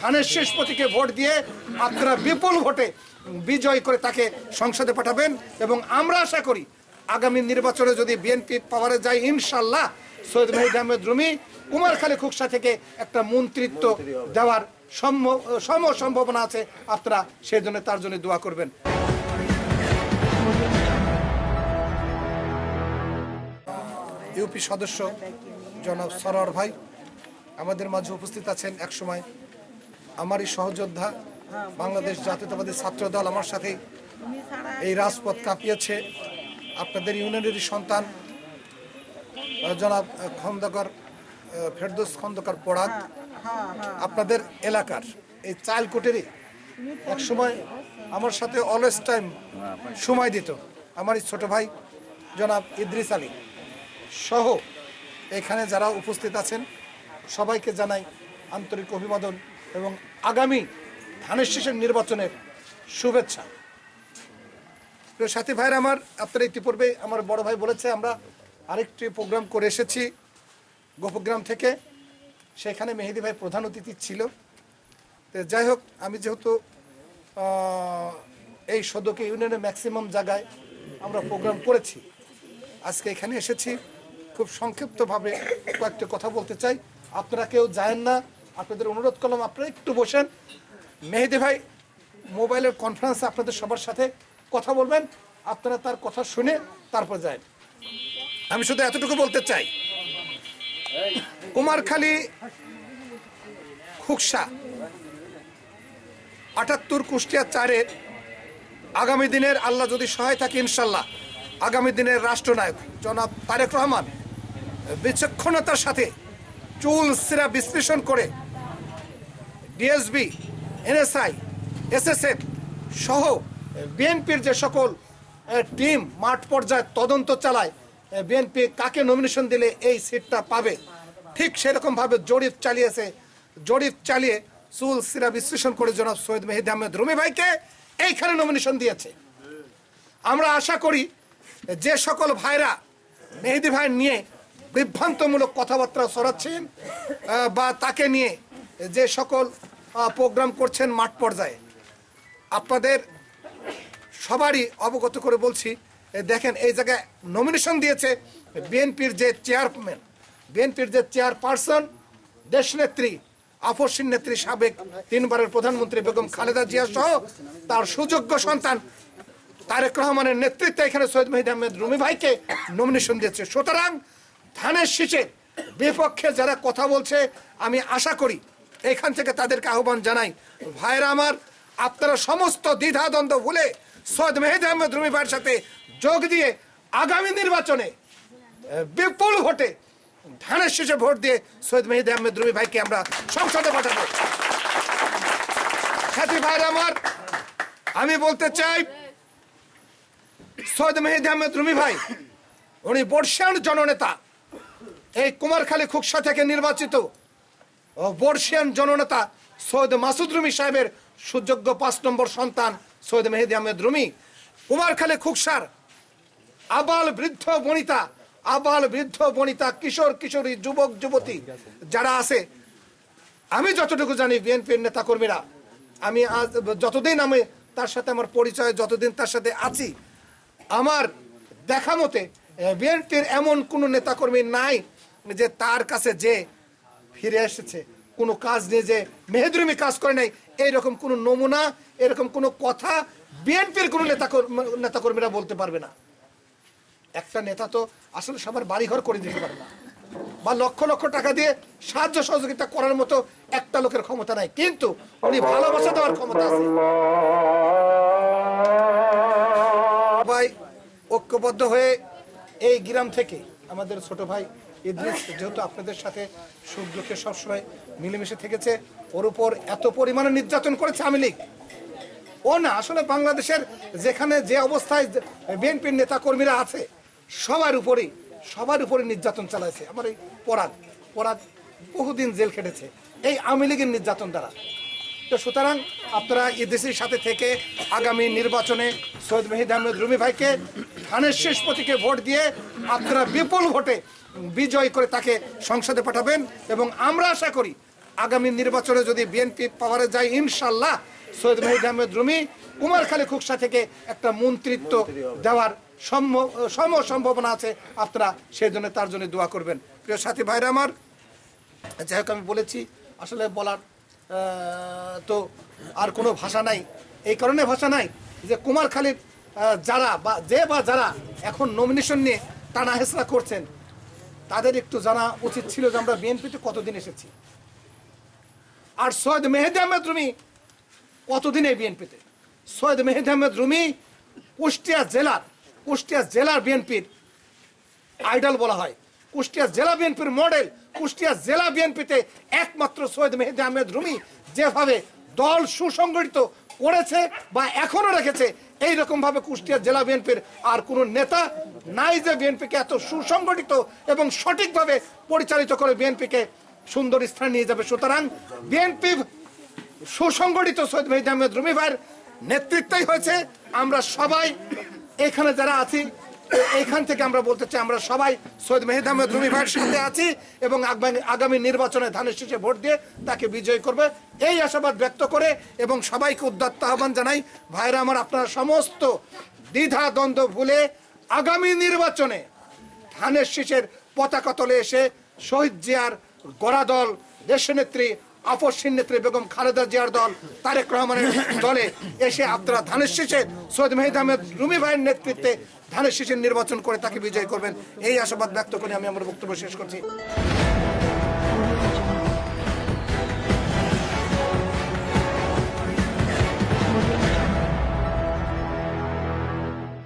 ধানের শেষ প্রতীকে ভোট দিয়ে আপনারা বিপুল ভোটে বিজয় করে তাকে সংসদে পাঠাবেন এবং আমরা আশা করি আগামী নির্বাচনে যদি বিএনপি পাওয়ারে যায় ইনশাল্লাহ সৈয়দ মেহিদ আহমেদ রুমি কুমারখালী খুকসা থেকে একটা মন্ত্রিত্ব দেওয়ার সম সম্ভাবনা আছে, আপনারা সেই জন্য তার জন্য দোয়া করবেন। ইউপি সদস্য জনাব সরোয়ার ভাই, আমাদের মাঝে উপস্থিত আছেন একসময় আমারই সহযোদ্ধা, বাংলাদেশ জাতীয়তাবাদী ছাত্র দল আমার সাথে এই রাজপথ কাঁপিয়েছে। আপনাদের ইউনিয়নেরই সন্তান জনাব খন্দকার ফেরদৌস খন্দকার পড়াক আপনাদের এলাকার এই চাইলকোটেরই এক সময় আমার সাথে অলওয়েজ টাইম সময় দিত। আমার এই ছোট ভাই, জনাব ইদ্রিস আলী সহ এখানে যারা উপস্থিত আছেন, সবাইকে জানাই আন্তরিক অভিবাদন। এবং আগামী ধানের শীষের নির্বাচনের শুভেচ্ছা। সাথী ভাইয়ের আমার, আপনারা ইতিপূর্বে আমার বড় ভাই বলেছে, আমরা আরেকটি প্রোগ্রাম করে এসেছি গোপগ্রাম থেকে। সেখানে মেহেদি ভাই প্রধান অতিথি ছিল। তো যাই হোক, আমি যেহেতু এই সদকে ইউনিয়নের ম্যাক্সিমাম জায়গায় আমরা প্রোগ্রাম করেছি, আজকে এখানে এসেছি। খুব সংক্ষিপ্তভাবে কয়েকটি কথা বলতে চাই। আপনারা কেউ যায়েন না আপনাদের অনুরোধ করলাম, আপনারা একটু বসেন। মেহেদি ভাই, মোবাইলের কনফারেন্সে আপনাদের সবার সাথে কথা বলবেন, আপনারা তার কথা শুনে তারপর যায় আমি শুধু এতটুকু বলতে চাই, কুমারখালী খুকসা, আটাত্তর কুষ্টিয়া চারের আগামী দিনের আল্লাহ যদি সহায় থাকে ইনশাল্লাহ, আগামী দিনের রাষ্ট্রনায়ক জনাব তারেক রহমান বিচক্ষণতার সাথে চুল সিরা বিশ্লেষণ করে ডিএসবি, এনএসআই, এসএসএফ সহ বিএনপির যে সকল টিম মাঠ পর্যায়ে তদন্ত চালায় বিএনপি কাকে নমিনেশন দিলে এই সিটটা পাবে? ঠিক সেরকমভাবে জরিপ চালিয়েছে, জরিপ চালিয়ে চুল সিরা বিশ্লেষণ করে জনাব সৈয়দ মেহেদি আহমেদ রুমি ভাইকে এইখানে নমিনেশন দিয়েছে। আমরা আশা করি যে সকল ভাইরা মেহেদি ভাই নিয়ে বিভ্রান্তমূলক কথাবার্তা আহ, বা তাকে নিয়ে যে সকল প্রোগ্রাম করছেন মাঠ পর্যায়ে। আপনাদের সবারই অবগত করে বলছি দেখেন এই জায়গায় নমিনেশন দিয়েছে বিএনপির যে চেয়ারম্যান বিএনপির যে চেয়ারপারসন দেশনেত্রী আফসিন নেত্রী সাবেক তিনবারের প্রধানমন্ত্রী বেগম খালেদা জিয়া সহ তার সুযোগ্য সন্তান তারেক রহমানের নেতৃত্বে এখানে সৈয়দ মেহিদ আহমেদ রুমি ভাইকে নমিনেশন দিয়েছে। সুতরাং ধানের শীষের বিপক্ষে যারা কথা বলছে, আমি আশা করি এখান থেকে তাদেরকে আহ্বান জানাই। ভাইরা আমার, আপনারা সমস্ত দ্বিধাদ্বন্দ্ব ভুলে সৈয়দ মেহেদি আহমেদ রুমি ভাইয়ের সাথে যোগ দিয়ে আগামী নির্বাচনে বিপুল ভোটে ধানের শীষে ভোট দিয়ে সৈয়দ মেহেদি আহমেদ রুমি ভাইকে আমরা সংসদে পাঠাবো। সাথী ভাইরা আমার, আমি বলতে চাই, সৈয়দ মেহেদি আহমেদ রুমি ভাই, উনি বর্ষিয়ান জননেতা এই কুমারখালী খুকসা থেকে নির্বাচিত বর্ষিয়ান জননেতা সৈয়দ মাসুদ রুমি সাহেবের সুযোগ্য পাঁচ নম্বর সন্তান সৈয়দ মেহেদি আহমেদ রুমি। কুমারখালী খুকসার আবাল বৃদ্ধ বনিতা, আবাল বৃদ্ধ বনিতা, কিশোর কিশোরী, যুবক, যুবতী যারা আছে, আমি যতটুকু জানি বিএনপির নেতাকর্মীরা, আমি আজ যতদিন আমি তার সাথে আমার পরিচয়, যতদিন তার সাথে আছি, আমার দেখা মতে বিএনপির এমন কোনো নেতাকর্মী নাই যে তার কাছে যে ফিরে এসেছে, কোনো কাজ নিয়ে যে মেহেদুরমি কাজ করে নাই, এইরকম কোনো নমুনা, এরকম কোনো কথা বিএনপির কোনো নেতা নেতাকর্মীরা বলতে পারবে না। একটা নেতা তো আসলে সবার বাড়িঘর করে দিতে পারে না। বা লক্ষ লক্ষ টাকা দিয়ে সাহায্য সহযোগিতা করার মতো একটা লোকের ক্ষমতা নাই। কিন্তু উনি ভালোবাসা দেওয়ার ক্ষমতা আছে। সবাই ঐক্যবদ্ধ হয়ে এই গ্রাম থেকে আমাদের ছোট ভাই ইদ্রিস, যেহেতু আপনাদের সাথে সুখ দুঃখে সবসময় মিলেমিশে থেকেছে, ওর উপর এত পরিমাণে নির্যাতন করেছে আমি লীগ। ও না, আসলে বাংলাদেশের যেখানে যে অবস্থায় বিএনপির নেতা কর্মীরা আছে, সবার উপরেই, সবার উপরে নির্যাতন চালাইছে। আমার এই পরাগ পরাগ বহুদিন জেল খেটেছে। এই আওয়ামী লীগের নির্যাতন দ্বারা। তো সুতরাং আপনারা ইদেশের সাথে থেকে আগামী নির্বাচনে সৈয়দ মেহিদ আহমেদ রুমি ভাইকে ধানের শেষ প্রতীকে ভোট দিয়ে আপনারা বিপুল ভোটে বিজয় করে তাকে সংসদে পাঠাবেন এবং আমরা আশা করি আগামী নির্বাচনে যদি বিএনপি পাওয়ারে যায় ইনশাল্লাহ সৈয়দ মেহিদ আহমেদ রুমি কুমারখালী খুকসা থেকে একটা মন্ত্রিত্ব দেওয়ার সম সম্ভাবনা আছে। আপনারা সেই জন্য তার জন্য দোয়া করবেন। প্রিয় সাথী ভাইরা আমার, যাই হোক আমি বলেছি, আসলে বলার তো আর কোনো ভাষা নাই। এই কারণে ভাষা নাই যে কুমারখালীর যারা বা যে বা যারা এখন নমিনেশন নিয়ে টানা হেসরা করছেন, তাদের একটু জানা উচিত ছিল যে আমরা বিএনপিতে কতদিন এসেছি। আর সৈয়দ মেহেদি আহমেদ রুমি কতদিন এই বিএনপিতে? সৈয়দ মেহেদি আহমেদ রুমি কুষ্টিয়া জেলার কুষ্টিয়া জেলার বিএনপির আইডল বলা হয়। কুষ্টিয়া জেলা বিএনপির মডেল, কুষ্টিয়া জেলা বিএনপিতে একমাত্র সৈয়দ মেহেদি আহমেদ রুমি যেভাবে দল সুসংগঠিত করেছে বা এখনও রেখেছে এই রকম ভাবে কুষ্টিয়া জেলা বিএনপির আর কোনো নেতা নাই যে বিএনপিকে এত সুসংগঠিত এবং সঠিকভাবে পরিচালিত করে বিএনপিকে সুন্দর স্থানে নিয়ে যাবে। সুতরাং বিএনপি সুসংগঠিত সৈয়দ মেহেদি আহমেদ রুমি ভাইয়ের নেতৃত্বই হয়েছে। আমরা সবাই এখানে যারা আছি এইখান থেকে আমরা বলতে চাই, আমরা সবাই সৈয়দ মেহেদ আহমেদ রুমি ভাইয়ের সাথে আছি এবং আগামী- নির্বাচনে ধানের শীষে ভোট দিয়ে তাকে বিজয়ী করবে। এই আশাবাদ ব্যক্ত করে এবং সবাইকে উদ্যত্ত আহ্বান জানাই, ভাইরা আমার, আপনারা সমস্ত দ্বিধা, দ্বন্দ্ব ভুলে আগামী নির্বাচনে ধানের শীষের পতাকা তলে এসে শহীদ জিয়ার গড়া দল দেশনেত্রী আপসীন নেত্রী বেগম খালেদা জিয়ার দল, তারেক রহমানের দলে এসে আপনারা ধানের শীষে সৈয়দ মেহিদ আহমেদ রুমি ভাইয়ের নেতৃত্বে ধানের শীষের নির্বাচন করে তাকে বিজয় করবেন। এই আশাবাদ ব্যক্ত করে আমি আমার বক্তব্য শেষ করছি।